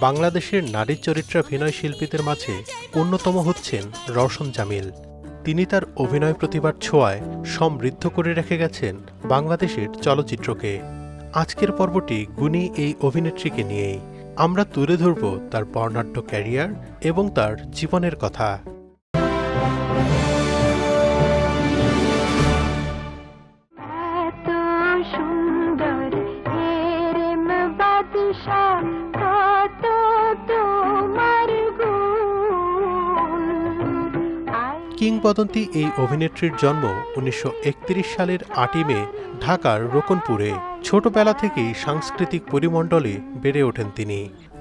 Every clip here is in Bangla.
বাংলাদেশের নারী চরিত্রাভিনয় শিল্পীদের মাঝে অন্যতম হচ্ছেন রওশন জামিল। তিনি তার অভিনয় প্রতিভার ছোঁয়ায় সমৃদ্ধ করে রেখে গেছেন বাংলাদেশের চলচ্চিত্রকে। আজকের পর্বটি গুণী এই অভিনেত্রীকে নিয়েই। আমরা তুলে ধরব তার বর্ণাঢ্য ক্যারিয়ার এবং তার জীবনের কথা। কিংবদন্তি এই অভিনেত্রীর জন্ম উনিশশো একত্রিশ সালের আটই মে, ঢাকার রোকনপুরে। ছোটবেলা থেকেই সাংস্কৃতিক পরিমণ্ডলে বেড়ে ওঠেন তিনি।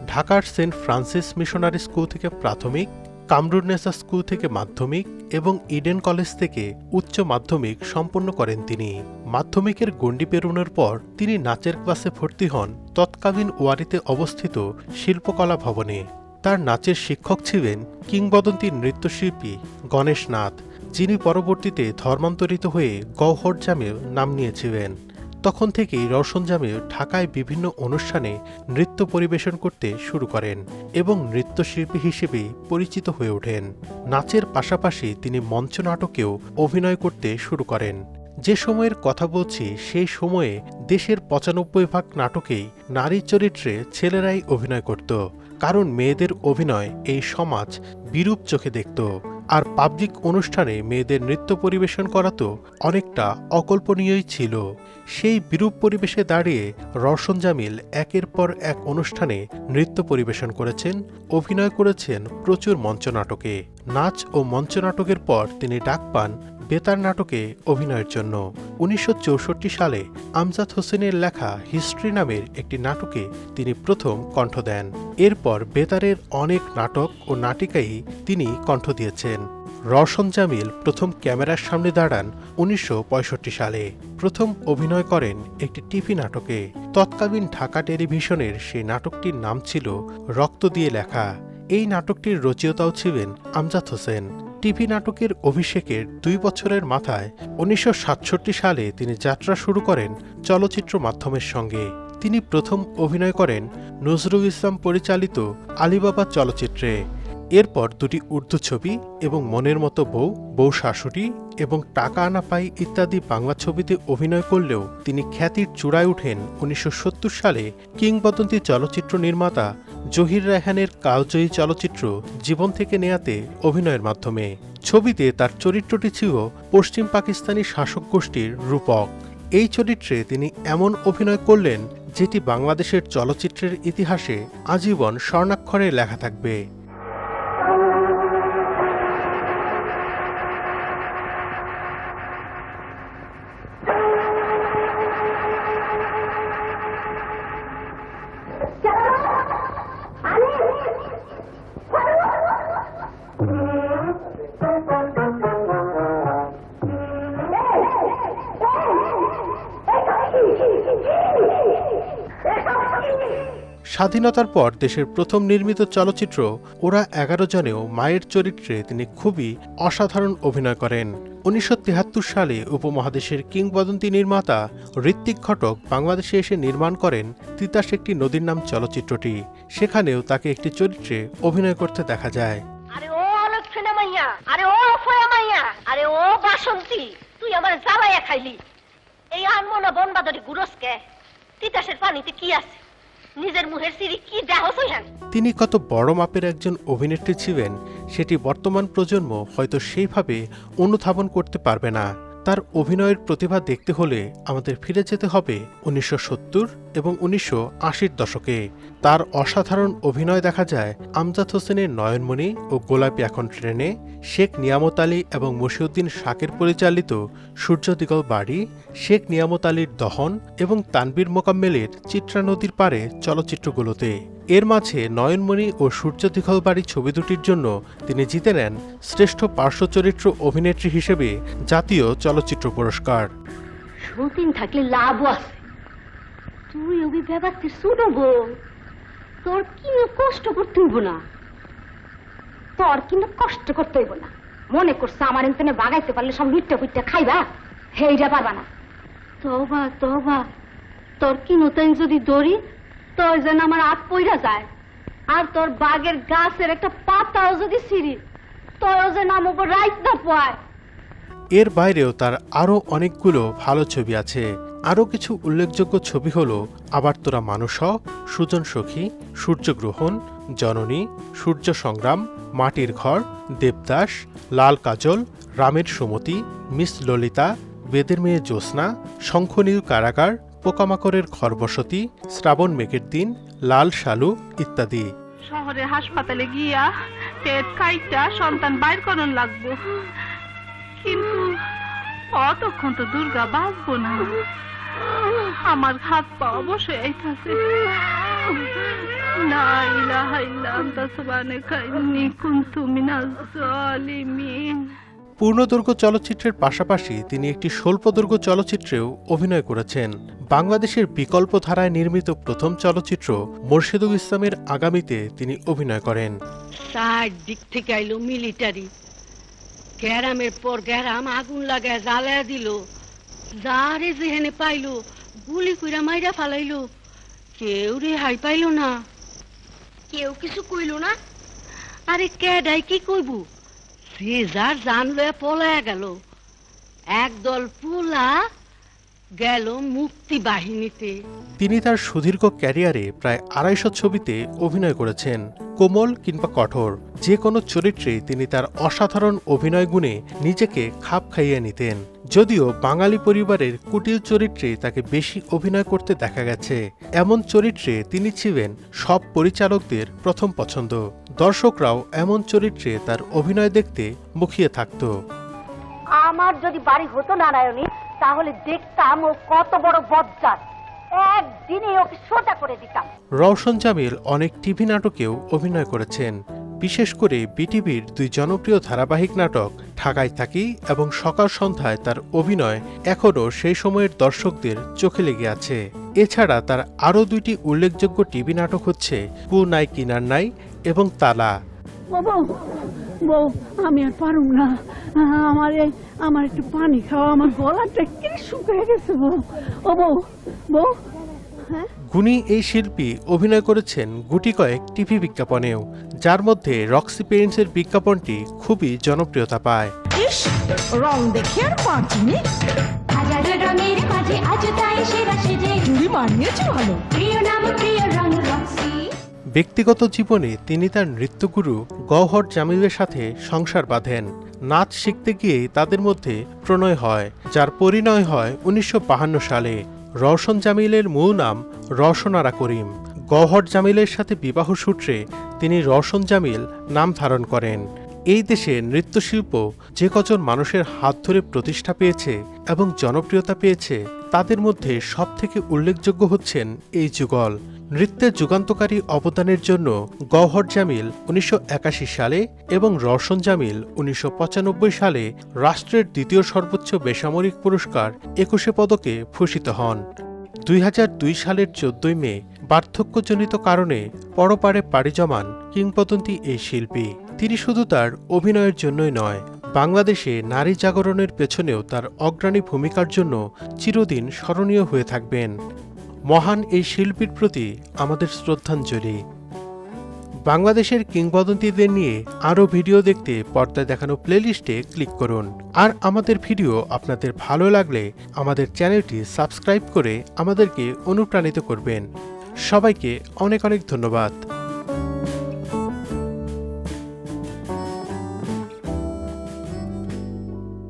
ঢাকার সেন্ট ফ্রান্সিস মিশনারি স্কুল থেকে প্রাথমিক কামরুনেসা স্কুল থেকে মাধ্যমিক এবং ইডেন কলেজ থেকে উচ্চ মাধ্যমিক সম্পন্ন করেন তিনি। মাধ্যমিকের গণ্ডি পেরোনোর পর তিনি নাচের ক্লাসে ভর্তি হন তৎকালীন ওয়ারিতে অবস্থিত শিল্পকলা ভবনে। তার নাচের শিক্ষক ছিলেন কিংবদন্তি নৃত্যশিল্পী গণেশ নাথ, যিনি পরবর্তীতে ধর্মান্তরিত হয়ে গহ্বর জামেও নাম নিয়েছিলেন। তখন থেকেই রওশন জামেও ঢাকায় বিভিন্ন অনুষ্ঠানে নৃত্য পরিবেশন করতে শুরু করেন এবং নৃত্যশিল্পী হিসেবে পরিচিত হয়ে ওঠেন। নাচের পাশাপাশি তিনি মঞ্চনাটকেও অভিনয় করতে শুরু করেন। যে সময়ের কথা বলছি, সেই সময়ে দেশের পঁচানব্বই ভাগ নাটকেই নারী চরিত্রে ছেলেরাই অভিনয় করত। কারণ মেয়েদের অভিনয় এই সমাজ বিরূপ চোখে দেখত। আর পাবলিক অনুষ্ঠানে মেয়েদের নৃত্য পরিবেশন করা তো অনেকটা অকল্পনীয়ই ছিল। সেই বিরূপ পরিবেশে দাঁড়িয়ে রওশন জামিল একের পর এক অনুষ্ঠানে নৃত্য পরিবেশন করেছেন, অভিনয় করেছেন প্রচুর মঞ্চনাটকে। নাচ ও মঞ্চনাটকের পর তিনি ডাক পান বেতার নাটকে অভিনয়ের জন্য। উনিশশো চৌষট্টি সালে আমজাদ হোসেনের লেখা হিস্ট্রি নামের একটি নাটকে তিনি প্রথম কণ্ঠ দেন। এরপর বেতারের অনেক নাটক ও নাটিকাই তিনি কণ্ঠ দিয়েছেন। রওশন জামিল প্রথম ক্যামেরার সামনে দাঁড়ান উনিশশো পঁয়ষট্টি সালে। প্রথম অভিনয় করেন একটি টিভি নাটকে। তৎকালীন ঢাকা টেলিভিশনের সেই নাটকটির নাম ছিল রক্ত দিয়ে লেখা। এই নাটকটির রচয়িতাও ছিলেন আমজাদ হোসেন। টিভি নাটকের অভিষেকের দুই বছরের মাথায় উনিশশো সাতষট্টি সালে তিনি যাত্রা শুরু করেন চলচ্চিত্র মাধ্যমের সঙ্গে। তিনি প্রথম অভিনয় করেন নজরুল ইসলাম পরিচালিত আলিবাবা চলচ্চিত্রে। এরপর দুটি উর্দু ছবি এবং মনের মতো বউ বউ শাশুড়ি এবং টাকা আনা পাই ইত্যাদি বাংলা ছবিতে অভিনয় করলেও তিনি খ্যাতির চূড়ায় ওঠেন উনিশশো সত্তর সালে কিংবদন্তি চলচ্চিত্র নির্মাতা জহির রায়হানের কালজয়ী চলচ্চিত্র জীবন থেকে নেয়াতে অভিনয়ের মাধ্যমে। ছবিতে তার চরিত্রটি ছিল পশ্চিম পাকিস্তানি শাসক গোষ্ঠীর রূপক। এই চরিত্রে তিনি এমন অভিনয় করলেন, যেটি বাংলাদেশের চলচ্চিত্রের ইতিহাসে আজীবন স্বর্ণাক্ষরে লেখা থাকবে। স্বাধীনতার পর দেশের প্রথম নির্মিত চলচ্চিত্র ওরা এগারো জনেও মায়ের চরিত্রে তিনি খুবই অসাধারণ অভিনয় করেন। উনিশশো সালে উপমহাদেশের কিংবদন্তি নির্মাতা ঋত্বিক ঘটক বাংলাদেশে এসে নির্মাণ করেন তিতাস একটি নদীর নাম চলচ্চিত্রটি। সেখানেও তাকে একটি চরিত্রে অভিনয় করতে দেখা যায়। আরে ও আরে ও মাইয়া, আরে ও বাসন্তী, তুই আমার খাইলি। এই আনমনা বনবাদরি তিতাসের পানিতে কি আছে? নিজের মুখের সিরি কি তিনি কত বড় মাপের একজন অভিনেত্রী ছিলেন, সেটি বর্তমান প্রজন্ম হয়তো সেইভাবে অনুধাবন করতে পারবে না। তার অভিনয়ের প্রতিভা দেখতে হলে আমাদের ফিরে যেতে হবে উনিশশো সত্তর এবং উনিশশো আশির দশকে। তার অসাধারণ অভিনয় দেখা যায় আমজাদ হোসেনের নয়নমণি ও গোলাপি এখন ট্রেনে, শেখ নিয়ামত আলী এবং মশিউদ্দিন শাকের পরিচালিত সূর্য দিগল বাড়ি, শেখ নিয়ামত আলীর দহন এবং তানবীর মোকাম্মেলের চিত্রা নদীর পারে চলচ্চিত্রগুলোতে। এর মাঝে নয়নমণি ও সূর্য দিঘল বাড়ি ছবি দুটির জন্য তিনি জিতে নেন শ্রেষ্ঠ পার্শ্ব চরিত্র অভিনেত্রী হিসেবে জাতীয় চলচ্চিত্র পুরস্কার। সতীন থাকলে লাভও আছে। তুই ওই ব্যাপারটি শুনব তোর কি কষ্ট করতে হইব না? তোর কিন্তু কষ্ট করতে হইব না। মনে করছে আমার এখানে বাগাইতে পারলে সব লুটটা পুটটা খাইবা? হেইটা পারবা না। তবা তবা তোর কি নতুন যদি দড়ি তোর যেন আমার হাত পইরা যায়। আর তোর বাগের গাছের একটা পাতাও যদি সিঁড়ি তোর যেন আমাকে রাইত না পায় এর বাইরেও তার আরও অনেকগুলো ভালো ছবি আছে। আরও কিছু উল্লেখযোগ্য ছবি হল আবার তোরা মানুষ সুজন সখী, সূর্যগ্রহণ, জননী, সূর্য সংগ্রাম, মাটির ঘর, দেবদাস, লাল কাজল, রামের সুমতি, মিস ললিতা, বেদের মেয়ে জ্যোৎস্না, শঙ্খনীল কারাগার পোকামাকড়ের ঘরবসতি শ্রাবণ মেঘের দিন, লাল শালু ইত্যাদি। শহরে হাসপাতালে গিয়া পেট কাইটা সন্তান বাইর করন লাগবো। কিন্তু অতক্ষণ তো দুর্গা বাঁচবো না। আমার হাত পা অবশ্যই আইতাছে। না ইলাহা ইল্লা আনতা সুবহানাকা ইন্নী কুনতু মিনাজ জালিমিন। পূর্ণদৈর্ঘ্য চলচ্চিত্রের পাশাপাশি তিনি একটি স্বল্পদৈর্ঘ্য চলচ্চিত্রেও অভিনয় করেছেন। বাংলাদেশের বিকল্প ধারায় নির্মিত প্রথম চলচ্চিত্র মোর্শেদুল ইসলামের আগামীতে তিনি অভিনয় করেন। চার দিক থেকে আইলো মিলিটারি। গ্যারামের পর গ্যারাম আগুন লাগায় জ্বালায় দিল। যারে যেহেনে পাইলো গুলি কইরা মাইরা ফালাইলো। কেউ রেহাই পাইলো না। কেউ কিছু কইল না? আরে কেডাই কি কইব? সে যার জান গেল। একদল পোলা গেল মুক্তি বাহিনীতে তিনি তার সুদীর্ঘ ক্যারিয়ারে প্রায় আড়াইশো ছবিতে অভিনয় করেছেন কোমল কিংবা কঠোর। যে কোনো চরিত্রে তিনি তার অসাধারণ অভিনয় গুণে নিজেকে খাপ খাইয়ে নিতেন। যদিও বাঙালি পরিবারের কুটিল চরিত্রে তাকে বেশি অভিনয় করতে দেখা গেছে। এমন চরিত্রে তিনি ছিলেন সব পরিচালকদের প্রথম পছন্দ। দর্শকরাও এমন চরিত্রে তার অভিনয় দেখতে মুখিয়ে থাকত। আমার যদি বাড়ি হতো নারায়ণী তাহলে দেখতাম ও কত বড় বজ্জাত। একদিনে ওকে সোজা করে দিতাম। রওশন জামিল অনেক টিভি নাটকেও অভিনয় করেছেন। বিশেষ করে বিটিভির দুই জনপ্রিয় ধারাবাহিক নাটক ঢাকায় থাকি এবং সকাল সন্ধ্যায় তার অভিনয় এখনও সেই সময়ের দর্শকদের চোখে লেগে আছে। এছাড়া তার আরও দুইটি উল্লেখযোগ্য টিভি নাটক হচ্ছে পু নাই কিনার নাই এবং তালা। বউ আমি আর পারুম না। আমার এই আমার একটু পানি খাওয়া আমার গলাটা কি শুকিয়ে গেছে বউ। ও বউ বউ। গুণী এই শিল্পী অভিনয় করেছেন গুটি কয়েক টিভি বিজ্ঞাপনেও যার মধ্যে রক্সি পেইন্টসের বিজ্ঞাপনটি খুবই জনপ্রিয়তা পায়। রং দেখে আর পাঁচিনি হাজার রঙের মাঝে আজ তাই সেরা সেজে চুড়ি মানিয়েছে ভালো। প্রিয় নাম প্রিয় রং রক্সি ব্যক্তিগত জীবনে তিনি তার নৃত্যগুরু গওহর জামিলের সাথে সংসার বাঁধেন। নাচ শিখতে গিয়েই তাদের মধ্যে প্রণয় হয়, যার পরিণয় হয় উনিশশো সালে। রওশন জামিলের মূল নাম রওশনারা করিম। গওহর জামিলের সাথে বিবাহ সূত্রে তিনি রওশন জামিল নাম ধারণ করেন। এই দেশে নৃত্যশিল্প যে কজন মানুষের হাত ধরে প্রতিষ্ঠা পেয়েছে এবং জনপ্রিয়তা পেয়েছে, তাদের মধ্যে সবথেকে উল্লেখযোগ্য হচ্ছেন এই যুগল। নৃত্যের যুগান্তকারী অবদানের জন্য গওহর জামিল উনিশশো একাশি সালে এবং রওশন জামিল উনিশশো পঁচানব্বই সালে রাষ্ট্রের দ্বিতীয় সর্বোচ্চ বেসামরিক পুরস্কার একুশে পদকে ভূষিত হন। দুই হাজার দুই সালের চোদ্দই মে বার্ধক্যজনিত কারণে পরপারে পাড়ি জমান কিংবদন্তি এই শিল্পী। তিনি শুধু তার অভিনয়ের জন্যই নয়, বাংলাদেশে নারী জাগরণের পেছনেও তার অগ্রণী ভূমিকার জন্য চিরদিন স্মরণীয় হয়ে থাকবেন। মহান এই শিল্পীর প্রতি আমাদের শ্রদ্ধাঞ্জলি। বাংলাদেশের কিংবদন্তিদের নিয়ে আরও ভিডিও দেখতে পর্দায় দেখানো প্লেলিস্টে ক্লিক করুন। আর আমাদের ভিডিও আপনাদের ভালো লাগলে আমাদের চ্যানেলটি সাবস্ক্রাইব করে আমাদেরকে অনুপ্রাণিত করবেন। সবাইকে অনেক অনেক ধন্যবাদ।